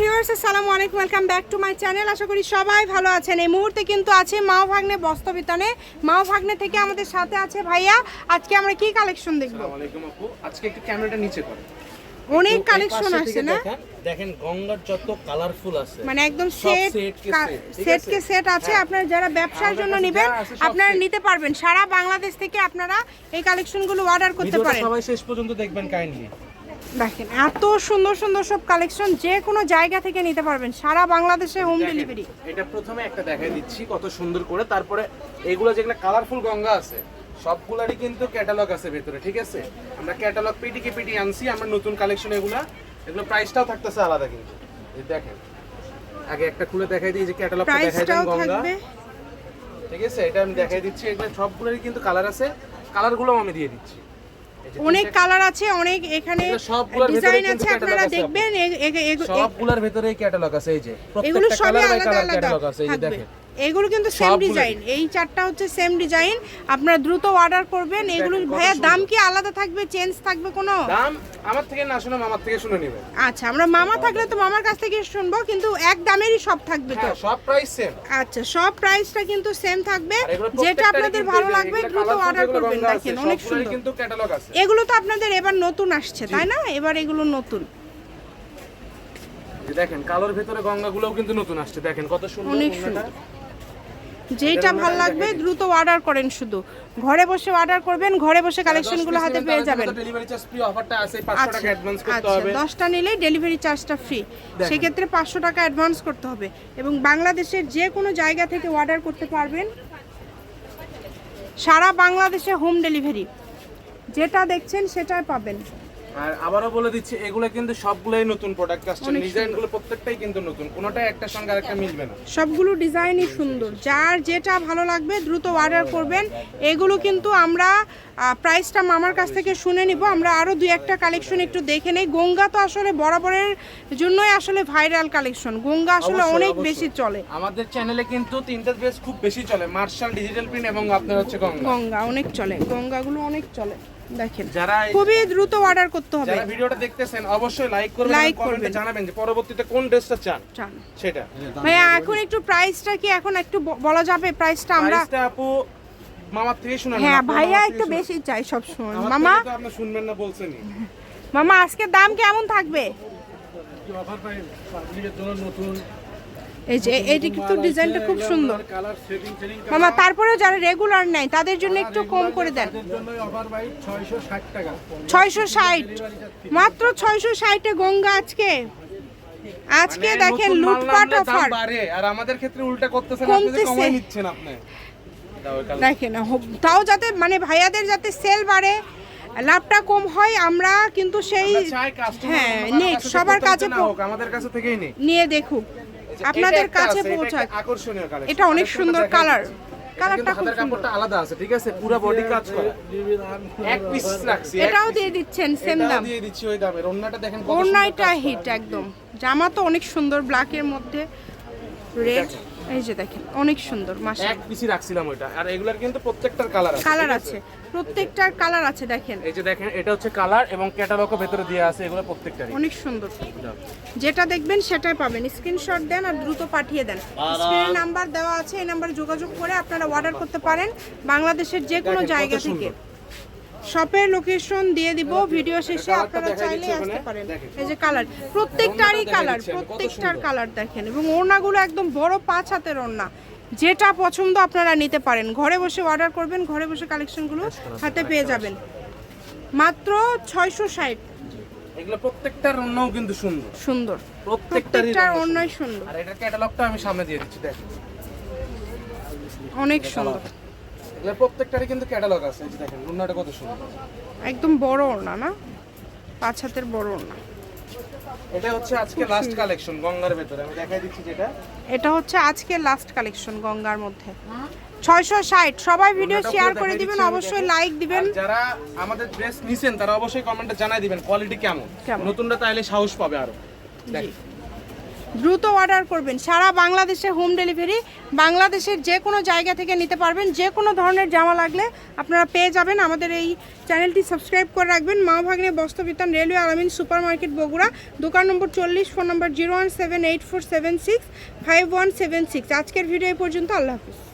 Viewers আসসালামু আলাইকুম। Welcome back to my channel আশা করি সবাই ভালো আছেন। এই মুহূর্তে কিন্তু আছে মাও ভাগ্নে বস্তবিতানে মাও ভাগ্নে থেকে আমাদের সাথে আছে ভাইয়া। আজকে আমরা কি কালেকশন দেখব? আলাইকুম আপু। আজকে একটু ক্যামেরাটা নিচে করো। অনেক কালেকশন আছে না? দেখেন, গঙ্গার যত কালারফুল আছে। মানে একদম সেট সেট? কে সেট আছে? হ্যাঁ। আপনারা যারা ব্যবসার জন্য নেবেন আপনারা নিতে পারবেন। সারা বাংলাদেশ থেকে আপনারা এই কালেকশনগুলো অর্ডার করতে পারেন। সবাই শেষ পর্যন্ত দেখবেন কাইন্ডলি। দেখেন এত সুন্দর সুন্দর সব কালেকশন যে কোনো জায়গা থেকে নিতে পারবেন। সারা বাংলাদেশে হোম ডেলিভারি এটা প্রথমে একটা দেখাই দিচ্ছি কত সুন্দর করে। তারপরে এগুলো যেগুলো কালারফুল গঙ্গা আছে সবগুলারই কিন্তু ক্যাটালগ আছে ভেতরে ঠিক আছে? আমরা ক্যাটালগ পিটিকে পিটি আনছি আমরা নতুন কালেকশন এগুলা এগুলো প্রাইসটাও থাকতেছে আলাদা কিন্তু। এই দেখেন আগে একটা খুলে দেখাই দিই যে ক্যাটালগটা দেখাই দেন গঙ্গা। ঠিক আছে? এটা আমি দেখাই দিচ্ছি এগুলো সবগুলোরই কিন্তু কালার আছে। কালারগুলো আমি দিয়ে দিচ্ছি। অনেক কালার আছে অনেক এখানে ডিজাইন আছে আপনারা দেখবেন সবগুলোর ভেতরে ক্যাটালগ আছে এই যে। এগুলো প্রত্যেকটা সবই কালার আলাদা আলাদা ক্যাটালগ আছে এই দেখেন। এগুলো কিন্তু সেম ডিজাইন এই চারটা হচ্ছে সেম ডিজাইন আপনারা দ্রুত অর্ডার করবেন। এগুলো ভাইয়া দাম কি আলাদা থাকবে? চেঞ্জ থাকবে কোনো? দাম আমার থেকে না শুনে মামার থেকে শুনে নেবেন। আচ্ছা আমরা মামা থাকলে তো মামার কাছ থেকে শুনব কিন্তু এক দামেরই সব থাকবে তো? হ্যাঁ সব প্রাইস সেম আচ্ছা সব প্রাইসটা কিন্তু সেম থাকবে। যেটা আপনাদের ভালো লাগবে দ্রুত অর্ডার করবেন। দেখেন অনেক সুন্দর। কিন্তু ক্যাটালগ আছে। এগুলো তো আপনাদের এবার নতুন আসছে তাই না? এবার এগুলো নতুন। দেখেন কালোর ভেতরে গঙ্গাগুলোও কিন্তু নতুন আসছে। দেখেন কত সুন্দর অনেক ওড়নাটা। যেটা এটার ভালো লাগবে দ্রুত অর্ডার করেন শুধু। ঘরে বসে অর্ডার করবেন ঘরে বসে কালেকশনগুলো হাতে পেয়ে যাবেন। ডেলিভারি চার্জ ফ্রি অফারটা আছে 500 আচ্ছা আচ্ছা দশটা নিলেই ডেলিভারি চার্জটা ফ্রি সেক্ষেত্রে পাঁচশো টাকা অ্যাডভান্স করতে হবে। এবং বাংলাদেশের যে কোনো জায়গা থেকে অর্ডার করতে পারবেন। সারা বাংলাদেশে হোম ডেলিভারি যেটা দেখছেন সেটাই পাবেন। আর আবারও বলে দিচ্ছি এগুলো কিন্তু সবগুলোই নতুন প্রোডাক্ট আসছে। ডিজাইনগুলো প্রত্যেকটাই কিন্তু নতুন। কোনোটাই একটার সঙ্গে আরেকটা মিলবে না। সবগুলো ডিজাইনই সুন্দর। যার যেটা ভালো লাগবে দ্রুত অর্ডার করবেন। এগুলো কিন্তু আমরা প্রাইসটা মামার কাছ থেকে শুনে নিব। আমরা আরও দুই একটা কালেকশন একটু দেখে নেই। গঙ্গা তো আসলে বরাবরের জন্যই আসলে ভাইরাল কালেকশন গঙ্গা আসলে অনেক বেশি চলে। আমাদের চ্যানেলে কিন্তু তিনটা ড্রেস খুব বেশি চলে। মার্শাল ডিজিটাল প্রিন্ট এবং আপনার হচ্ছে গঙ্গা। গঙ্গা অনেক চলে। গঙ্গাগুলো অনেক চলে। দেখেন যারা খুবই দ্রুত অর্ডার করতে হবে। যারা ভিডিওটা দেখতেছেন অবশ্যই লাইক করবেন কমেন্টে করবেন। জানাবেন যে পরবর্তীতে কোন ড্রেসটা চান। চান। সেটা। ভাইয়া এখন একটু প্রাইসটা কি এখন একটু বলা যাবে? প্রাইসটা আমরা প্রাইসটা আপু মামার থেকে শুনুন হ্যাঁ ভাইয়া একটু বেশি চাই সব সময়। মামা? আপনি শুনবেন না বলছেনই। মামা আজকে দাম কেমন থাকবে? অফার পাই পাবলিকের জন্য নতুন। এই যে এইটি কিন্তু ডিজাইনটা খুব সুন্দর। মামা তারপরেও যারা রেগুলার নেয় তাদের জন্য একটু কম করে দেন। জন্য অফার পাই 660 টাকা ছয়শো ষাট। মাত্র ছয়শো ষাটে গঙ্গা আজকে। আজকে মানে দেখেন লুটপাট অফার। আর আমাদের ক্ষেত্রে উল্টা করতেছেন আপনি কমাই নিচ্ছেন আপনি। দেখেন তাও যাতে মানে ভাইয়াদের যাতে সেল বাড়ে লাভটা কম হয় আমরা কিন্তু সেই হ্যাঁ কাছে সবার কাছে আমাদের কাছে থেকেই নেই নিয়ে দেখুক। এটা আপনাদের কাছে পৌঁছায় আকর্ষণীয় কালার এটা অনেক সুন্দর কালার কালারটা খুব সুন্দর। আলাদা আছে ঠিক আছে? পুরো বডি কাজ করা। এক পিস রাখছি এটাও দিয়ে দিচ্ছেন সেম দাম। দিয়ে দিচ্ছি ওই দামের ওন্নাটা দেখেন কত করা। হিট একদম। জামা তো অনেক সুন্দর ব্ল্যাক এর মধ্যে। রেড এই যে দেখেন অনেক সুন্দর মাসা এক পিসি রাখছিলাম ওইটা। আর এগুলার কিন্তু প্রত্যেকটার কালার আছে কালার আছে প্রত্যেকটার কালার আছে দেখেন। এই যে দেখেন এটা হচ্ছে কালার এবং ক্যাটালগও ভেতরে দেওয়া আছে এগুলো প্রত্যেকটারই। অনেক সুন্দর। যেটা দেখবেন সেটাই পাবেন। স্ক্রিনশট দেন আর দ্রুত পাঠিয়ে দেন। স্ক্রিনে নাম্বার দেওয়া আছে এই নাম্বারে যোগাযোগ করে আপনারা অর্ডার করতে পারেন বাংলাদেশের যে কোনো জায়গা থেকে। শপের লোকেশন দিয়ে দিব ভিডিও শেষে আপনারা চাইলে আসতে পারেন। এই যে কালার প্রত্যেকটারই কালার প্রত্যেকটার কালার দেখেন এবং ওড়নাগুলো একদম বড় পাঁচ হাতের ওড়না। যেটা পছন্দ আপনারা নিতে পারেন। ঘরে বসে অর্ডার করবেন ঘরে বসে কালেকশনগুলো হাতে পেয়ে যাবেন। মাত্র ছয়শো ষাট। এগুলো প্রত্যেকটার অন্যও কিন্তু সুন্দর। সুন্দর। প্রত্যেকটার অন্যই সুন্দর। আর এটার ক্যাটালগটা আমি সামনে দিয়ে দিচ্ছি দেখেন। অনেক সুন্দর। এগুলো প্রত্যেকটারই কিন্তু ক্যাটালগ আছে এই যে দেখেন ওন্নাটা কত সুন্দর। একদম বড় ওড়না না? পাঁচ হাতের বড় ওড়না। এটা হচ্ছে আজকে লাস্ট কালেকশন গঙ্গার ভেতরে আমি দেখাই দিচ্ছি যেটা। এটা হচ্ছে আজকে লাস্ট কালেকশন গঙ্গার মধ্যে। ছয়শো ষাট সবাই ভিডিও শেয়ার করে দিবেন অবশ্যই লাইক দিবেন। যারা আমাদের ড্রেস নিছেন তারা অবশ্যই কমেন্টে জানাই দিবেন কোয়ালিটি কেমন? নতুনটা তাইলে সাহস পাবে আরও। দেখ। দ্রুত অর্ডার করবেন। সারা বাংলাদেশে হোম ডেলিভারি, বাংলাদেশের যে কোনো জায়গা থেকে নিতে পারবেন। যে কোনো ধরনের জামা লাগলে আপনারা পেয়ে যাবেন। আমাদের এই চ্যানেলটি সাবস্ক্রাইব করে রাখবেন। মা ভাগ্নে বস্ত্রবিতান railway Alamin super market Bogura, দোকান নম্বর চল্লিশ, phone number zero one seven eight four seven six, five one seven six. আজকের ভিডিও এই পর্যন্ত। আল্লাহ হাফিজ।